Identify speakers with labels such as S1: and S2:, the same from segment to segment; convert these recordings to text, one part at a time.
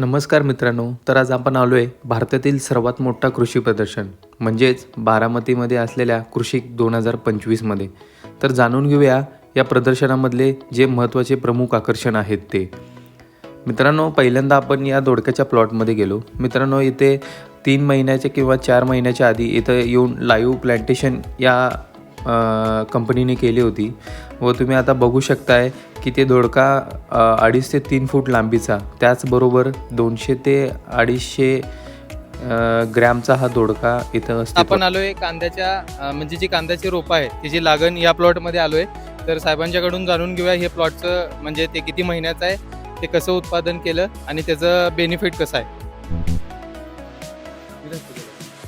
S1: नमस्कार मित्रांनो तर आज आपण आलो आहे भारतातील सर्वात मोठा कृषी प्रदर्शन म्हणजेच बारामतीमध्ये असलेल्या कृषी दोन हजार पंचवीसमध्ये तर जाणून घेऊया या प्रदर्शनामधले जे महत्त्वाचे प्रमुख आकर्षण आहेत ते. मित्रांनो पहिल्यांदा आपण या दोडक्याच्या प्लॉटमध्ये गेलो. मित्रांनो इथे तीन महिन्याच्या किंवा चार महिन्याच्या आधी इथं येऊन लाईव्ह प्लॅन्टेशन या कंपनीने केली होती. व तुम्ही आता बघू शकताय की ते दोडका अडीच ते तीन फूट लांबीचा त्याचबरोबर दोनशे ते अडीचशे ग्रॅमचा हा दोडका इथं अस्तित्वात.
S2: आपण आलोय कांद्याच्या म्हणजे जी कांद्याची रोपं आहे तिची लागण या प्लॉटमध्ये आलोय. तर साहेबांच्याकडून जाणून घेऊया हे प्लॉटचं म्हणजे ते किती महिन्याचं आहे ते कसं उत्पादन केलं आणि त्याचं बेनिफिट कसं आहे?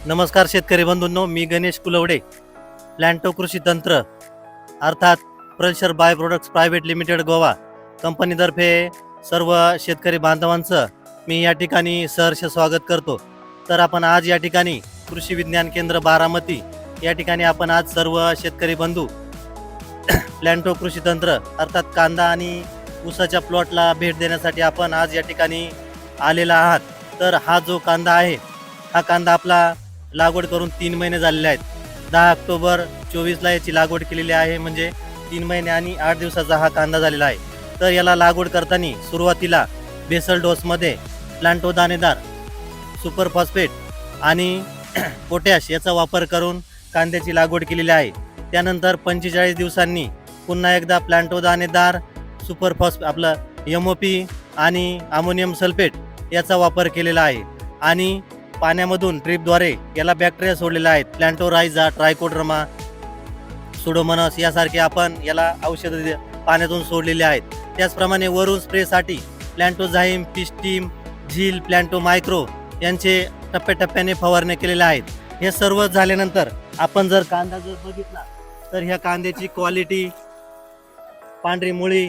S3: नमस्कार शेतकरी बंधूंनो मी गणेश कुलवडे. प्लॅन्टो कृषी तंत्र अर्थात pressure by products private limited Goa. कंपनीतर्फे सर्व शेतकरी बांधवांचं मी या ठिकाणी सहर्ष स्वागत करतो. तर आपण आज या ठिकाणी कृषी विज्ञान केंद्र बारामती या ठिकाणी आपण आज सर्व शेतकरी बंधू प्लॅन्टो कृषी तंत्र अर्थात कांदा आणि ऊसाच्या प्लॉटला भेट देण्यासाठी आपण आज या ठिकाणी आलेला आहात. तर हा जो कांदा आहे हा कांदा आपला लागवड करून तीन महिने झालेले आहेत. दहा ऑक्टोबर चोवीसला याची लागवड केलेली आहे. म्हणजे तीन महिने आणि आठ दिवसाचा हा कांदा झालेला आहे. तर याला लागवड करताना सुरुवातीला बेसल डोसमध्ये प्लांटो दाणेदार सुपर फॉस्फेट आणि पोटॅश याचा वापर करून कांद्याची लागवड केलेली आहे. त्यानंतर पंचेचाळीस दिवसांनी पुन्हा एकदा प्लांटो दाणेदार सुपर फॉस्फ आपलं एम ओ पी आणि अमोनियम सल्फेट याचा वापर केलेला आहे. आणि पाण्यामधून ड्रीपद्वारे याला बॅक्टेरिया सोडलेल्या आहेत. प्लॅन्टोरायझा ट्रायकोड्रमा सुडोमनस यासारखे आपण याला औषधं पाण्यातून सोडलेले आहेत. त्याचप्रमाणे वरून स्प्रेसाठी प्लॅन्टोझाईम पिस्टीम झील प्लॅन्टो मायक्रो यांचे टप्प्याटप्प्याने फवारण्या केलेल्या आहेत. हे सर्व झाल्यानंतर आपण जर कांदा जर बघितला तर ह्या कांद्याची क्वालिटी पांढरी मुळी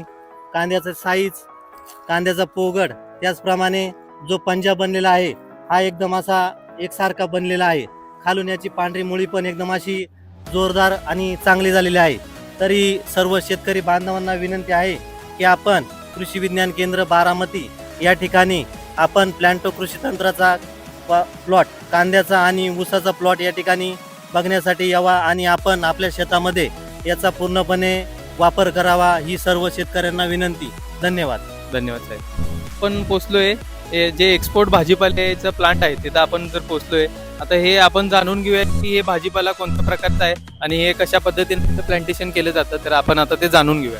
S3: कांद्याचं साईज कांद्याचा पोगड त्याचप्रमाणे जो पंजा बनलेला आहे हा एकदम असा एकसारखा बनलेला आहे. खालून याची पांढरी मुळी पण एकदम अशी जोरदार आणि चांगली झालेली आहे. तरी सर्व शेतकरी बांधवांना विनंती आहे की आपण कृषी विज्ञान केंद्र बारामती या ठिकाणी आपण प्लॅन्टो कृषी तंत्राचा प्लॉट कांद्याचा आणि ऊसाचा प्लॉट या ठिकाणी बघण्यासाठी यावा आणि आपण आपल्या शेतामध्ये याचा पूर्णपणे वापर करावा ही सर्व शेतकऱ्यांना विनंती. धन्यवाद.
S2: धन्यवाद साहेब. आपण पोचलोय हे जे एक्सपोर्ट भाजीपाल्याचं प्लांट आहे तिथं आपण जर पोहोचलोय आता हे आपण जाणून घेऊया की हे भाजीपाला कोणत्या प्रकारचा आहे आणि हे कशा पद्धतीने प्लांटेशन केलं जातं तर आपण आता ते जाणून घेऊया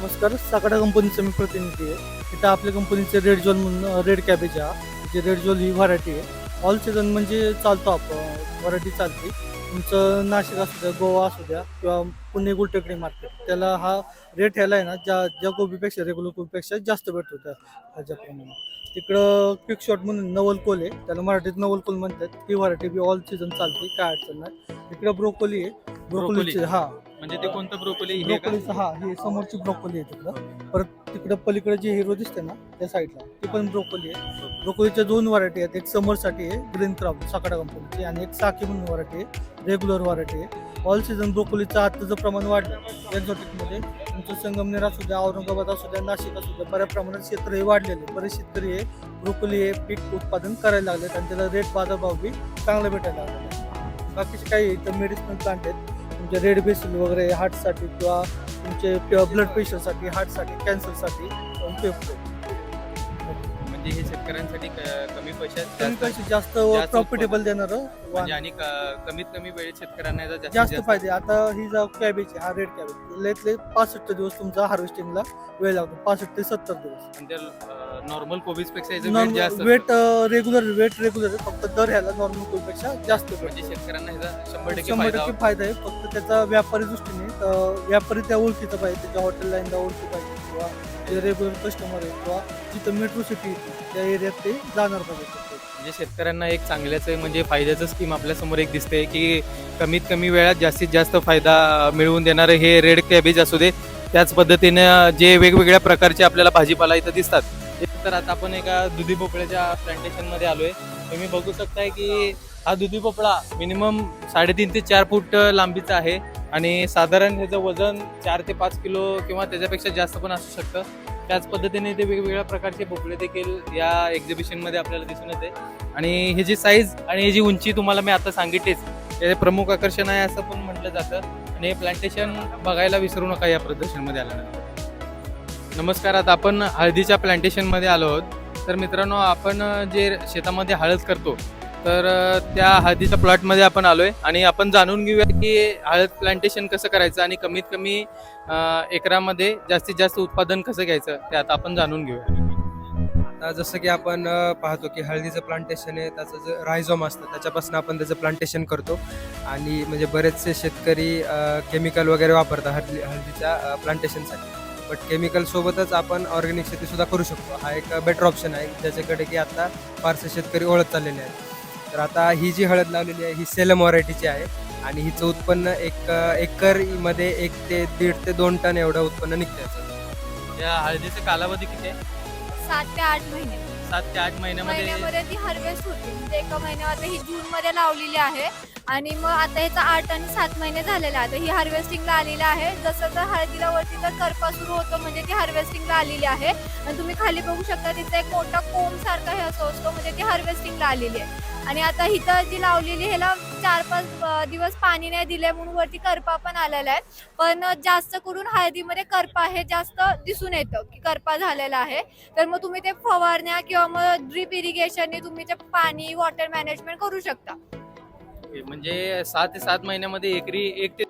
S4: नमस्कार साकडा कंपनीचा मी प्रतिनिधी आहे. इथं आपल्या कंपनीचे रेड जोल म्हणून रेड कॅबेज हा जे रेड जोल ही व्हरायटी आहे. ऑल सीझन म्हणजे चालतो आपण व्हरायटी चालते. तुमचं नाशिक असू द्या गोवा असू द्या किंवा पुणे गुलटेकडी मार्केट त्याला हा रेट ह्याला आहे ना ज्या ज्या कोबीपेक्षा रेग्युलर कोबीपेक्षा जास्त भेटतो त्या ह्याच्याप्रमाणे तिकडं क्विक शॉट म्हणून नवल कोल आहे त्याला मराठीत नवल कोल म्हणतात. ती व्हरायटी बी ऑल सीझन चालते काय अडचण नाही. इकडं ब्रोकोली आहे. ब्रोकोलीचे हा.
S2: म्हणजे ते कोणतं ब्रोकोली हे का?
S4: ब्रोकोलीचं हा हे समोरची ब्रोकोली आहे तिकडं. परत तिकडं पलीकडे जे हिरो दिसते ना त्या साईडला ती पण ब्रोकोली आहे. ब्रोकोलीच्या दोन व्हरायटी आहेत एक समरसाठी आहे ग्रीन क्रॉप साकडा कंपनीची आणि एक साकी म्हणून व्हरायटी आहे रेग्युलर व्हरायटी आहे. ऑल सीझन ब्रोकोलीचं आताचं प्रमाण वाढलं. एक्झॉटिकमध्ये तुमचं संगमनेर असू द्या औरंगाबाद असू द्या नाशिक असू द्या बऱ्या प्रमाणात क्षेत्र हे वाढलेले बरेच शेतकरी हे ब्रोकोली हे पीक उत्पादन करायला लागले आणि त्याला रेट बाजारभाव बी चांगला भेटायला लागला बाकीचे काही इथं मेडिसिनल प्लांट आहेत तुमचे रेड बेसिल वगैरे हार्टसाठी किंवा तुमचे ब्लड प्रेशरसाठी हार्टसाठी कॅन्सरसाठी उपयुक्त आहे.
S2: म्हणजे हे शेतकऱ्यांसाठी क- कमी पैशात
S4: कमी
S2: जास्त-
S4: पैसे जास्त
S2: जास्त
S4: प्रॉफिटेबल देणारं
S2: म्हणजे. आणि क- कमीत कमी वेळेत शेतकऱ्यांना याचा
S4: जास्त फायदे. आता ही जा कॅबेज आहे हा रेड कॅबेज लेतले पासष्ट दिवस तुमचा हार्वेस्टिंगला वेळ लागतो. पासष्ट ते सत्तर दिवस.
S2: नॉर्मल कोबीजपेक्षा याचं weight जास्त
S4: वेट
S2: असतं.
S4: रेग्युलर वेट रेग्युलर फक्त दर ह्याला नॉर्मल कोळपेक्षा जास्त
S2: म्हणजे. शेतकऱ्यांना ह्याचा शंभर टक्के
S4: शंभर
S2: फायदा
S4: टक्के फायदा आहे. फक्त त्याचा व्यापारी दृष्टीने व्यापारी त्या ओळखीचं पाहिजे. त्याच्या हॉटेल लाईनला ओळखी पाहिजे. किंवा जे रेग्युलर कस्टमर आहे किंवा जिथं मेट्रो सिटी त्या एरियात ते जाणार पाहिजे
S2: म्हणजे शेतकऱ्यांना एक चांगल्याचं आहे म्हणजे फायद्याचं स्कीम आपल्यासमोर एक दिसते की कमीत कमी वेळात जास्तीत जास्त फायदा मिळवून देणारे हे रेड कॅबेज असू दे. त्याच पद्धतीनं जे वेगवेगळ्या प्रकारचे आपल्याला भाजीपाला इथं दिसतात. तर आता आपण एका दुधी भोपळ्याच्या प्लांटेशनमध्ये आलो आहे तुम्ही बघू शकताय की हा दुधी भोपळा मिनिमम साडेतीन ते चार फूट लांबीचा आहे. आणि साधारण ह्याचं वजन चार ते पाच किलो किंवा त्याच्यापेक्षा जास्त पण असू शकतं. त्याच पद्धतीने ते वेगवेगळ्या प्रकारचे भोपळे देखील या एक्झिबिशनमध्ये आपल्याला दिसून येते. आणि ही जी साईज आणि ही जी उंची तुम्हाला मी आता सांगितलीच हे प्रमुख आकर्षण आहे असं पण म्हटलं जातं. आणि हे प्लांटेशन बघायला विसरू नका या प्रदर्शनमध्ये आल्यानंतर. नमस्कार आता आपण हळदीच्या प्लांटेशनमध्ये आलो आहोत. तर मित्रांनो आपण जे शेतामध्ये हळद करतो तर त्या हळदीच्या प्लॉटमध्ये आपण आलो आहे आणि आपण जाणून घेऊया की हळद प्लांटेशन कसं करायचं आणि कमीत कमी एकरामध्ये जास्तीत जास्त उत्पादन कसं घ्यायचं ते आता आपण जाणून घेऊया.
S5: आता जसं की आपण पाहतो की हळदीचं प्लांटेशन आहे त्याचं जे रायझोम असतं त्याच्यापासून आपण त्याचं प्लांटेशन करतो. आणि म्हणजे बरेचसे शेतकरी केमिकल वगैरे वापरतात हळदी हळदीच्या प्लांटेशनसाठी. बट केमिकलसोबतच आपण ऑर्गॅनिक शेतीसुद्धा करू शकतो. हा एक बेटर ऑप्शन आहे. ज्याच्याकडे की आत्ता फारसे शेतकरी ओळख चाललेले आहेत. तर आता ही जी हळद लावलेली आहे ही सेलम व्हरायटीची आहे. आणि हिचं उत्पन्न एक एकरमध्ये एक ते दीड ते दोन टन एवढं उत्पन्न निघतं.
S2: या हळदीचा कालावधी किती आहे?
S6: सात ते आठ महिने.
S2: सात ते आठ महिन्यामध्ये
S6: महिन्यामध्ये ती हार्वेस्ट होते. म्हणजे एका महिन्यामध्ये ही जून मध्ये लावलेली आहे. आणि मग आता ह्याचा आठ आणि सात महिने झालेला आहे तर ही हार्वेस्टिंगला आलेली आहे. जसं जर हळदीला वरती तर करपा सुरू होतो म्हणजे ती हार्वेस्टिंगला आलेली आहे. आणि तुम्ही खाली बघू शकता तिथे एक मोठा कोम सारखा हे असं असतो. म्हणजे ती हार्वेस्टिंगला आलेली आहे. आणि आता हिथं जी लावलेली ह्याला चार पाच दिवस पाणी नाही दिले म्हणून वरती करपा पण आलेला आहे. पण जास्त करून हळदीमध्ये करपा हे जास्त दिसून येतं की करपा झालेला आहे. तर मग तुम्ही ते फवारण्या किंवा मग ड्रीप इरिगेशनने तुम्ही ते पाणी वॉटर मॅनेजमेंट करू शकता.
S2: म्हणजे सहा ते सात महिन्यामध्ये एकरी एक ते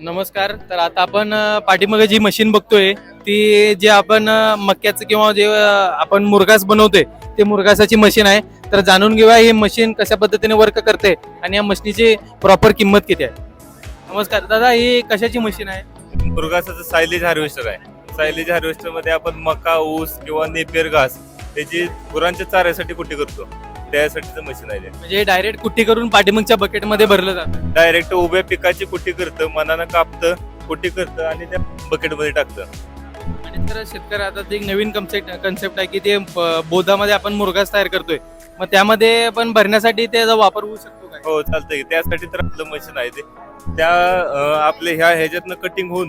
S2: नमस्कार तर आता आपण पाठीमागे जी मशीन बघतोय ती जे आपण मक्याचं किंवा जे आपण मुरगास बनवतोय ते मुरगासाची मशीन आहे. तर जाणून घेऊया ही मशीन कशा पद्धतीने वर्क करते आणि या मशीनीची प्रॉपर किंमत किती आहे? नमस्कार दादा ही कशाची मशीन आहे?
S7: मुरघासाचं सायलेज हार्वेस्टर आहे. सायलेज हार्वेस्टरमध्ये आपण मका ऊस किंवा नेपियर घास त्याची गुरांच्या चाऱ्यासाठी कुठे करतो. त्यासाठीचं मशीन आहे
S2: म्हणजे डायरेक्ट कुट्टी करून पाठीमागच्या बकेटमध्ये भरलं जातं.
S7: डायरेक्ट उभ्या पिकाची कुट्टी करतं मनानं कापतं कुट्टी करतं आणि त्या बकेटमध्ये टाकतं.
S2: आणि तर शेतकरी आता एक नवीन कन्सेप्ट कन्सेप्ट आहे की ते बोधामध्ये आपण मुरगास तयार करतोय. मग त्यामध्ये पण भरण्यासाठी त्याचा वापर होऊ शकतो काय?
S7: हो चालतंय. त्यासाठी तर आपलं मशीन आहे ते. त्या अं, आपल्या ह्या ह्याच्यातनं कटिंग होऊन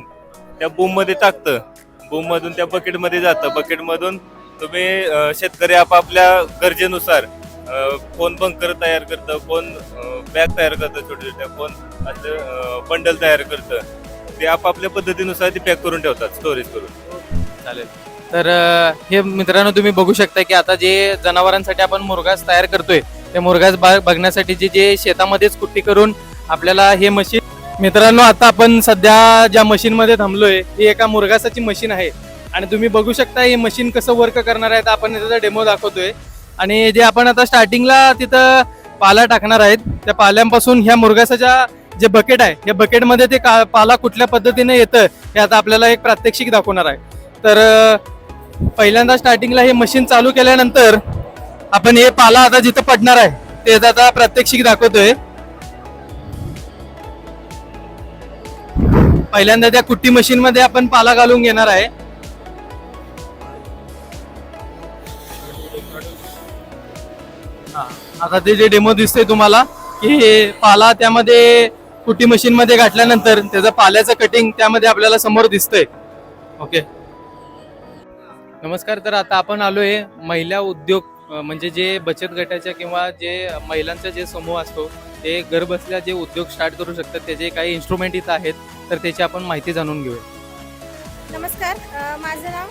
S7: त्या बूममध्ये टाकतं. बूम मधून त्या बकेटमध्ये जातं. बकेट मधून तुम्ही अं, शेतकरी आपापल्या गरजेनुसार अं, कोण बंकर तयार करतं कोण बॅग तयार करतं छोट्या छोट्या कोण असं बंडल तयार करतं ते आपापल्या पद्धतीनुसार ते पॅक करून ठेवतात स्टोरेज करून.
S2: चालेल. तर हे मित्रांनो तुम्ही बघू शकता की आता जे जनावरांसाठी आपण मुरघास तयार करतोय ते मुरघास बा- बघण्यासाठी जे जे शेतामध्येच कुट्टी करून आपल्याला हे मशीन मित्रांनो आता आपण सध्या ज्या मशीन मध्ये थांबलोय ही एका मुरघासाची मशीन आहे. आणि तुम्ही बघू शकता हे मशीन कसं वर्क करणार आहे तर आपण त्याचा डेमो दाखवतोय. आणि जे आपण आता स्टार्टिंगला तिथं पाला टाकणार आहेत त्या पाल्यांपासून ह्या मुरघासाच्या जे बकेट आहे या बकेटमध्ये ते का पाला कुठल्या पद्धतीने येतं हे आता आपल्याला एक प्रात्यक्षिक दाखवणार आहे. तर पहिल्यांदा स्टार्टिंगला हे मशीन चालू केल्यानंतर आपण हे पाला आता जिथं पडणार आहे ते आता प्रात्यक्षिक दाखवतोय. पहिल्यांदा त्या कुट्टी मशीन मध्ये आपण पाला घालून घेणार आहे. आता ते जे डेमो दिसतंय तुम्हाला की हे पाला त्यामध्ये कुट्टी मशीन मध्ये घातल्यानंतर त्याचं पाल्याचं कटिंग त्यामध्ये आपल्याला समोर दिसतंय. ओके नमस्कार तर आता आपण आलो आहे महिला उद्योग म्हणजे जे बचत गटाच्या किंवा जे महिलांचा जे समूह असतो ते घर बसल्या जे उद्योग स्टार्ट करू शकतात त्याचे काही इन्स्ट्रुमेंट इथं आहेत तर त्याची आपण माहिती जाणून घेऊया.
S8: नमस्कार माझं नाव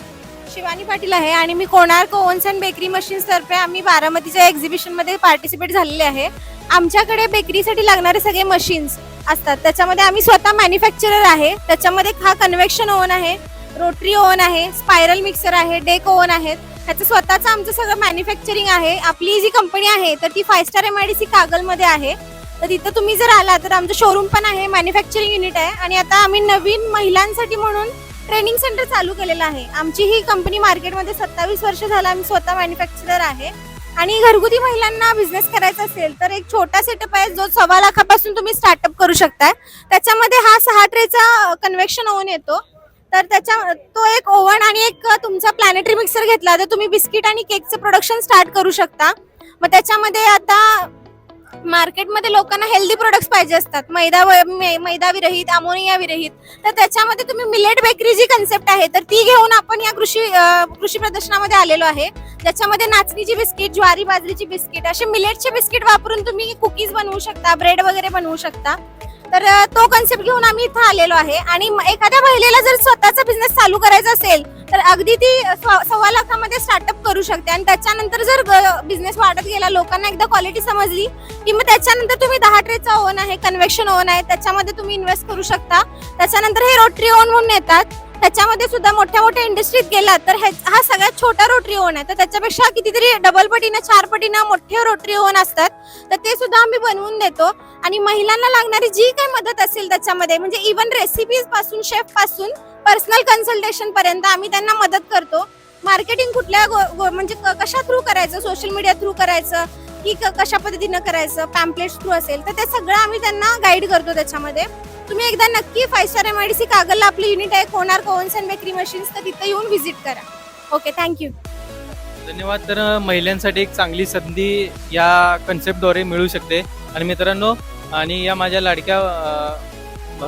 S8: शिवानी पाटील आहे आणि मी Konark ovens and bakery machines तर्फे आम्ही बारामतीच्या एक्झिबिशनमध्ये पार्टिसिपेट झालेले आहे. आमच्याकडे बेकरीसाठी लागणारे सगळे मशीन्स असतात. त्याच्यामध्ये आम्ही स्वतः मॅन्युफॅक्चरर आहे. त्याच्यामध्ये हा कन्व्हेक्शन ओव्हन आहे. रोटरी ओव्हन आहे स्पायरल मिक्सर आहे डेक ओव्हन आहेत ह्याचं स्वतःचं आमचं सगळं मॅन्युफॅक्चरिंग आहे. आपली जी कंपनी आहे तर ती five star M I D C कागलमध्ये आहे. तर तिथं तुम्ही जर आला तर आमचं शोरूम पण आहे मॅन्युफॅक्चरिंग युनिट आहे. आणि आता आम्ही नवीन महिलांसाठी म्हणून ट्रेनिंग सेंटर चालू केलेलं आहे. आमची ही कंपनी मार्केटमध्ये सत्तावीस वर्ष झालं आम्ही स्वतः मॅन्युफॅक्चरर आहे. आणि घरगुती महिलांना बिझनेस करायचा असेल तर एक छोटा सेटअप आहे जो सव्वा लाखापासून तुम्ही स्टार्टअप करू शकताय. त्याच्यामध्ये हा सहा ट्रेचा कन्व्हेक्शन ओव्हन येतो. तर त्याच्या तो एक ओव्हन आणि एक तुमचा प्लॅनेटरी मिक्सर घेतला. तर तुम्ही बिस्किट आणि केकचं प्रोडक्शन स्टार्ट करू शकता. मग त्याच्यामध्ये आता मार्केटमध्ये लोकांना हेल्दी प्रोडक्ट्स पाहिजे असतात. मैदा व- मै- मैदा विरहित अमोनिया विरहित. तर त्याच्यामध्ये तुम्ही मिलेट बेकरी जी कन्सेप्ट आहे तर ती घेऊन आपण या कृषी कृषी प्रदर्शनामध्ये आलेलो आहे. त्याच्यामध्ये नाचणीची बिस्किट ज्वारी बाजरीची बिस्किट असे मिलेटचे बिस्किट वापरून तुम्ही कुकीज बनवू शकता ब्रेड वगैरे बनवू शकता. तर तो कन्सेप्ट घेऊन आम्ही इथं आलेलो आहे. आणि एखाद्या महिलेला जर स्वतःचा बिझनेस चालू करायचा असेल तर अगदी ती सव्वा लाखामध्ये स्टार्टअप करू शकते. आणि त्याच्यानंतर जर बिझनेस वाढत गेला लोकांना एकदा क्वालिटी समजली की मग त्याच्यानंतर तुम्ही दहा ट्रेचा ओन आहे कन्व्हेक्शन ओन आहे त्याच्यामध्ये तुम्ही इन्व्हेस्ट करू शकता. त्याच्यानंतर हे रोटरी ओन म्हणून येतात. त्याच्यामध्ये सुद्धा मोठ्या मोठ्या इंडस्ट्रीत गेलात तर हा सगळ्यात छोटा रोटरी ओन आहे. तर त्याच्यापेक्षा कितीतरी डबल पटीनं चार पटीनं मोठे रोटरी ओन असतात. तर ते सुद्धा आम्ही बनवून देतो. आणि महिलांना लागणारी जी काही मदत असेल त्याच्यामध्ये म्हणजे इव्हन रेसिपीजपासून शेफपासून पर्सनल कन्सल्टेशन पर्यंत आम्ही त्यांना मदत करतो. मार्केटिंग कुठल्या गो- म्हणजे क- कशा थ्रू करायचं? सोशल मीडिया थ्रू करायचं? की क- कशा पद्धतीनं करायचं पॅम्पलेट थ्रू असेल तर ते सगळं आम्ही त्यांना गाईड करतो त्याच्यामध्ये. तुम्ही एकदा नक्की five star M I D C कागलला आपलं युनिट आहे कोणार कोवन्स अँड बेकरी मशीन्स तर तिथं येऊन व्हिजिट करा. ओके थँक्यू
S2: धन्यवाद. तर महिलांसाठी एक चांगली संधी या कन्सेप्टद्वारे मिळू शकते. आणि मित्रांनो आणि या माझ्या लाडक्या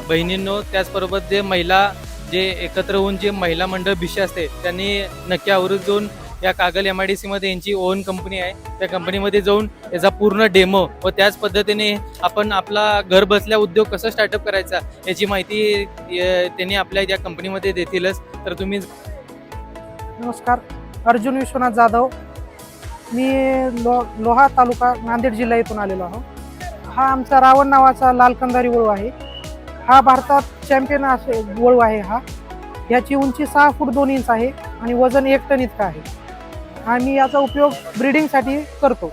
S2: बहिणींनो त्याचबरोबर जे महिला जे एकत्र होऊन जे महिला मंडळ भिशी असते त्यांनी नक्की आवर्जून जाऊन या कागल एम आय डी सीमध्ये यांची ओन कंपनी आहे. त्या कंपनीमध्ये जाऊन याचा पूर्ण डेमो व त्याच पद्धतीने आपण आपला घर बसल्या उद्योग कसा स्टार्टअप करायचा याची माहिती त्यांनी आपल्या या कंपनीमध्ये देतीलच. तर तुम्ही
S9: नमस्कार. अर्जुन विश्वनाथ जाधव. मी लो लोहा तालुका नांदेड जिल्हा इथून आलेलो आहो. हा आमचा रावण नावाचा लाल कंदारी वळू आहे. हा भारतात चॅम्पियन असे वळू आहे हा. याची उंची सहा फूट दोन इंच आहे आणि वजन एक टन इतकं आहे. आणि याचा उपयोग ब्रिडिंगसाठी करतो.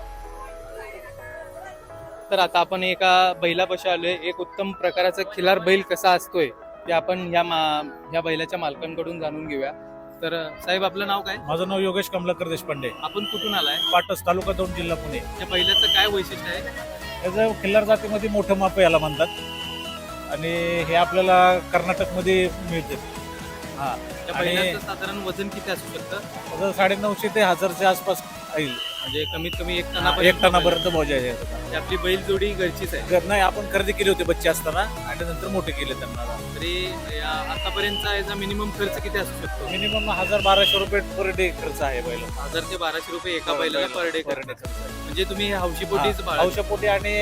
S2: तर आता आपण एका बैलापाशी आलोय. एक उत्तम प्रकाराचा खिलार बैल कसा असतोय ते आपण ह्या मा ह्या बैलाच्या मालकांकडून जाणून घेऊया. तर साहेब आपलं नाव काय?
S10: माझं नाव योगेश कमलाकर देशपांडे.
S2: आपण कुठून आलाय?
S10: पाटस तालुका दोन जिल्हा पुणे.
S2: त्या बैलाचं काय वैशिष्ट्य आहे?
S10: त्याचं खिल्लार जातीमध्ये मोठं माप याला म्हणतात. आणि हे आपल्याला कर्नाटकमध्ये मिळते. हा.
S2: त्या
S10: आणि-
S2: बैलाचं साधारण वजन किती असू शकतं?
S10: त्याचं साडेनऊशे ते हजारच्या आसपास येईल.
S2: म्हणजे कमीत कमी एक
S10: एक
S2: टनापर्यंत
S10: भाव आहे
S2: ती आपली बैल जोडी घरचीच आहे.
S10: जर नाही आपण खरेदी केली होती बच्चे असताना आणि नंतर मोठे केले त्यांना.
S2: तरी या आतापर्यंतचा याचा मिनिमम खर्च किती असू शकतो?
S10: मिनिमम हजार बाराशे रुपये पर डे खर्च आहे बैल.
S2: हजार ते बाराशे रुपये एका बैलाला पर डे
S10: आहे.
S2: म्हणजे तुम्ही हौशीपोटीच
S10: औषपोटी आणि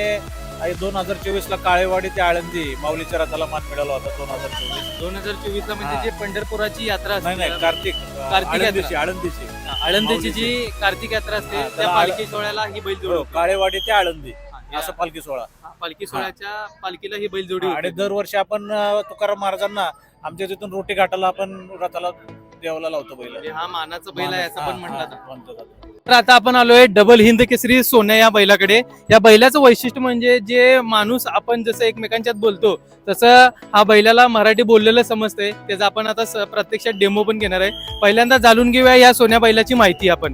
S10: दोन हजार चोवीस ला काळेवाडी ते आळंदी माऊलीच्या रथाला मान मिळाला होता दोन हजार चोवीस
S2: दोन हजार चोवीस ला म्हणजे. जे पंढरपुराची यात्रा
S10: नाही नाही कार्तिक
S2: कार्तिक यात्रा.
S10: आळंदीची आळंदीची
S2: आळंदीची जी कार्तिक यात्रा असते
S10: हा,
S2: त्या
S10: त्याला
S2: पालखी सोहळ्याला ही बैल जोडी
S10: हो. काळेवाडी ते आळंदी असं पालखी सोहळा
S2: पालखी सोहळ्याच्या पालखीला ही बैल जोडी
S10: आणि
S2: होती.
S10: दरवर्षी आपण अं, तुकाराम महाराजांना आमच्या तिथून रोटी घाटाला आपण रथाला देवाला लावतो बैल
S2: म्हणजे हा मानाचा बैल आहे असं पण म्हटलं जातं. तर आता आपण आलोय डबल हिंद केसरी सोन्या या बैलाकडे. या बैलाचं वैशिष्ट्य म्हणजे जे माणूस आपण जसं एकमेकांच्यात बोलतो तसं हा बैलाला मराठी बोललेलं समजतंय. त्याचा आपण आता प्रत्यक्षात डेमो पण घेणार आहे. पहिल्यांदा जाणून घेऊया या सोन्या बैलाची माहिती आपण.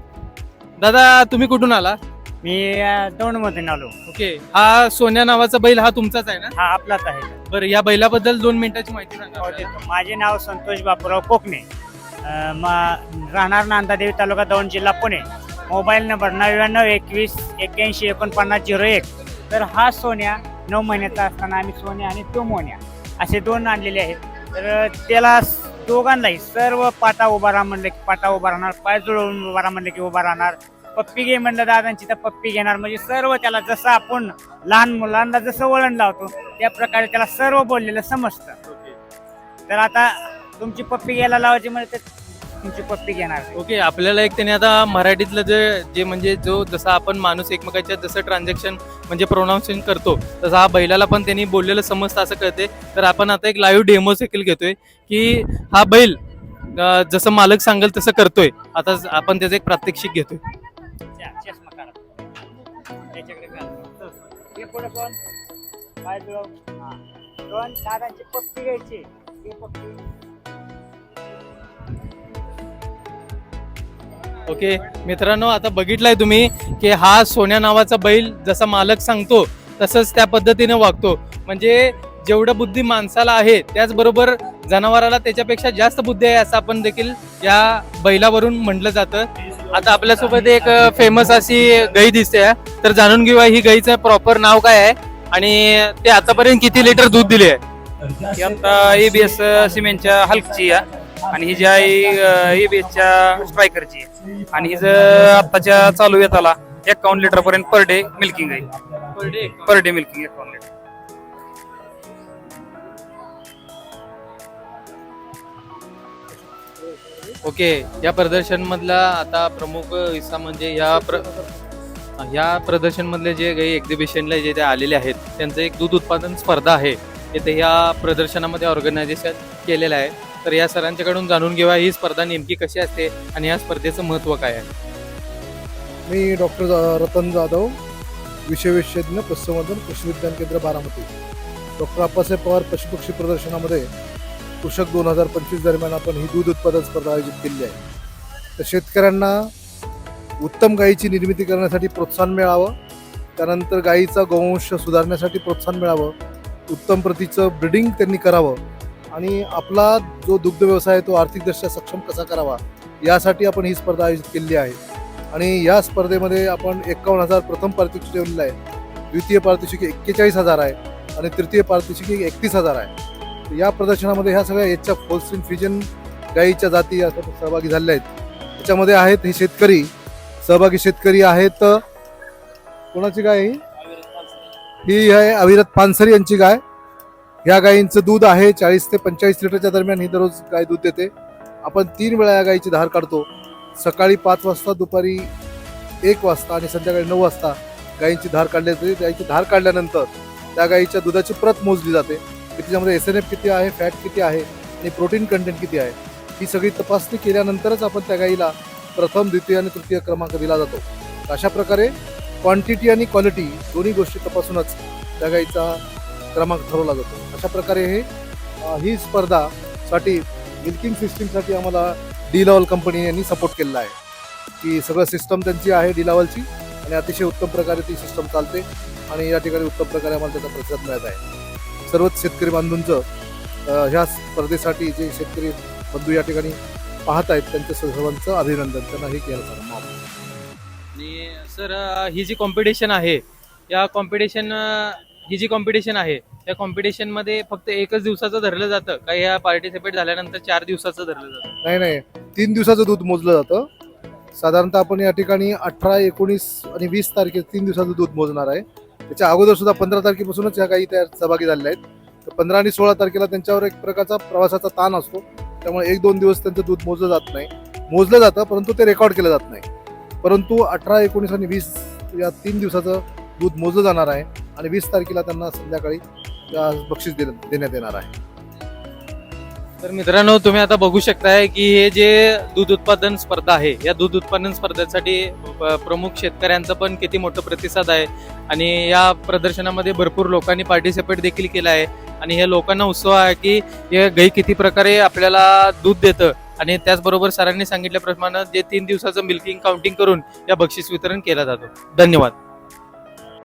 S2: दादा तुम्ही कुठून आला?
S11: मी दोन मधून आलो.
S2: ओके. हा सोन्या नावाचा बैल हा तुमचाच आहे ना?
S11: हा आपलाच आहे.
S2: बरं या बैलाबद्दल दोन मिनिटाची माहिती सांगा. आपल्याला.
S11: माझे नाव संतोष बापूराव कोकणे. राहणार नांदादेवी तालुका दौंड जिल्हा पुणे. मोबाईल नंबर नव्याण्णव एकवीस एक्क्याऐंशी एकोणपन्नास झिरो एक. तर हा सोन्या नऊ महिन्याचा असताना आम्ही सोन्या आणि तो मोन्या असे दोन आणलेले आहेत. तर त्याला दोघांनाही सर्व पाटा उभा राहा म्हणलं की पाटा उभा राहणार पाय जुळवून उभा राहा म्हणलं की उभा राहणार. पप्पी घे म्हणलं दादांची तर पप्पी घेणार. म्हणजे सर्व त्याला जसं आपण लहान मुलांना जसं वळण लावतो त्या प्रकारे त्याला सर्व बोललेलं समजतं. तर आता तुमची पप्पी घ्यायला लावायची म्हणजे तुमची पप्पी घेणार
S2: ओके आपल्याला एक त्याने आता मराठीतलं जे जे म्हणजे जो जसा आपण माणूस एकमेकांच्या जसं ट्रान्झॅक्शन म्हणजे प्रोनाऊन्सिंग करतो तसं हा बैलाला पण त्यांनी बोललेलं समजतं असं कळते तर आपण आता एक लाईव्ह डेमो देखील घेतोय की हा बैल जसं मालक सांगेल तसं करतोय. आता आपण त्याचं एक प्रात्यक्षिक घेतोय.
S11: चा- चष्मा काढा. त्याच्याकडे घाल. हे
S2: ओके? मित्रांनो आता बघितलाय तुम्ही की हा सोन्या नावाचा बैल जसा मालक सांगतो तसंच त्या पद्धतीने वागतो. म्हणजे जेवढं बुद्धी माणसाला आहे त्याचबरोबर जनावराला त्याच्यापेक्षा जास्त बुद्धी आहे असं आपण देखील या बैलावरून म्हटलं जातं. आता आपल्यासोबत एक फेमस अशी गाई दिसते. तर जाणून घेऊया ही गाईचं प्रॉपर नाव काय आहे आणि ते आतापर्यंत किती लिटर दूध दिले आहे
S11: ए आता एबीएस सिमेंटच्या हल्कची आहे. आणि ही जी आहे एबीएसच्या स्ट्रायकरची आणि ही जर आत्ताच्या चालू येताला एकावन्न लिटर पर्यंत पर डे मिल्किंग आहे पर डे मिल्किंग एकावन्न लिटर.
S2: ओके या प्रदर्शन मधला आता प्रमुख हिस्सा म्हणजे या प्र या प्रदर्शन मधले जे काही एक्झिबिशनला जे ते आलेले आहेत त्यांचं एक दूध उत्पादन स्पर्धा आहे. इथे या प्रदर्शनामध्ये ऑर्गनायझेशन केलेलं आहे. तर या सरांच्याकडून जाणून घेऊया ही स्पर्धा नेमकी कशी असते आणि या स्पर्धेचं महत्त्व काय आहे?
S12: मी डॉक्टर रतन जाधव विषय विशेषज्ञ पश्चिमधून कृषी विज्ञान केंद्र बारामती. डॉक्टर अप्पासाहेब पवार पशुपक्षी प्रदर्शनामध्ये कृषक दोन हजार पंचवीस दरम्यान आपण ही दूध उत्पादन स्पर्धा आयोजित केली आहे. तर शेतकऱ्यांना उत्तम गायीची निर्मिती करण्यासाठी प्रोत्साहन मिळावं त्यानंतर गायीचा गोवंश सुधारण्यासाठी प्रोत्साहन मिळावं उत्तम प्रतीचं ब्रिडिंग त्यांनी करावं आणि आपला जो दुग्ध व्यवसाय आहे तो आर्थिकदृष्ट्या सक्षम कसा करावा यासाठी आपण ही स्पर्धा आयोजित केलेली आहे. आणि या स्पर्धेमध्ये आपण एक्कावन्न हजार प्रथम पारितोषिक ठेवलेलं आहे द्वितीय पारितोषिक एक्केचाळीस हजार आहे आणि तृतीय पारितोषिक एकतीस हजार आहे. या प्रदर्शनामध्ये ह्या सगळ्या याच्या फोल्स्ट्रीन फिजन गाईच्या जाती यासाठी सहभागी झालेल्या आहेत. त्याच्यामध्ये आहेत हे शेतकरी सहभागी शेतकरी आहेत कोणाची गाय ही? ही आहे अविरत पानसरी यांची गाय. ह्या गायींचं दूध आहे चाळीस ते पंचेचाळीस लिटरच्या दरम्यान ही दररोज गाय दूध देते. आपण तीन वेळा या गायीची धार काढतो. सकाळी पाच वाजता दुपारी एक वाजता आणि संध्याकाळी नऊ वाजता गायींची धार काढली जाते. गायीची धार काढल्यानंतर त्या गायीच्या दुधाची प्रत मोजली जाते. की त्याच्यामध्ये एस एन एफ किती आहे फॅट किती आहे आणि प्रोटीन कंटेंट किती आहे ही सगळी तपासणी केल्यानंतरच आपण त्या गायीला प्रथम द्वितीय आणि तृतीय क्रमांक दिला जातो. अशा प्रकारे क्वांटिटी आणि क्वालिटी दोन्ही गोष्टी तपासूनच त्या गायीचा क्रमांक ठरवला जातो. अशा प्रकारे हे ही स्पर्धासाठी मिल्किंग सिस्टीमसाठी आम्हाला डी लेवल कंपनी यांनी सपोर्ट केलेला आहे. की सगळं सिस्टम त्यांची आहे डी लेवलची आणि अतिशय उत्तम प्रकारे ती सिस्टम चालते आणि या ठिकाणी उत्तम प्रकारे आम्हाला त्याचा प्रतिसाद मिळत आहे. सर्वच शेतकरी बांधूंचं ह्या स्पर्धेसाठी जे शेतकरी बंधू या ठिकाणी पाहत आहेत त्यांच्या सर्वांचं अभिनंदन. त्यांना हे केलं सर
S2: आणि सर ही जी कॉम्पिटिशन आहे या कॉम्पिटिशन ही जी कॉम्पिटिशन आहे त्या कॉम्पिटिशनमध्ये फक्त एकच दिवसाचं धरलं जातं का या पार्टिसिपेट झाल्यानंतर चार दिवसाचं धरलं जातं?
S12: नाही नाही. तीन दिवसाचं दूध मोजलं जातं. साधारणतः आपण या ठिकाणी अठरा एकोणीस आणि वीस तारखे तीन दिवसाचं दूध मोजणार आहे. त्याच्या अगोदर सुद्धा पंधरा तारखेपासूनच ह्या काही त्या सहभागी झालेल्या आहेत. तर पंधरा आणि सोळा तारखेला त्यांच्यावर एक प्रकारचा प्रवासाचा ताण असतो. त्यामुळे एक दोन दिवस त्यांचं दूध मोजलं जात नाही. मोजलं जातं परंतु ते रेकॉर्ड केलं जात नाही. परंतु अठरा एकोणीस आणि वीस या तीन दिवसाचं दूध मोजलं जाणार आहे. आणि वीस तारखेला त्यांना संध्याकाळी बक्षीस देण्या- देण्यात येणार आहे.
S2: तर मित्रांनो तुम्ही आता बघू शकताय की हे जे दूध उत्पादन स्पर्धा आहे या दूध उत्पादन स्पर्धेसाठी प्रमुख शेतकऱ्यांचा पण किती मोठं प्रतिसाद आहे आणि या प्रदर्शनामध्ये भरपूर लोकांनी पार्टिसिपेट देखील केलं आहे. आणि हे लोकांना उत्सव आहे की हे गाई किती प्रकारे आपल्याला दूध देतं आणि त्याचबरोबर सरांनी सांगितल्याप्रमाणे जे तीन दिवसाचं मिल्किंग काउंटिंग करून या बक्षीस वितरण केला जातो. धन्यवाद.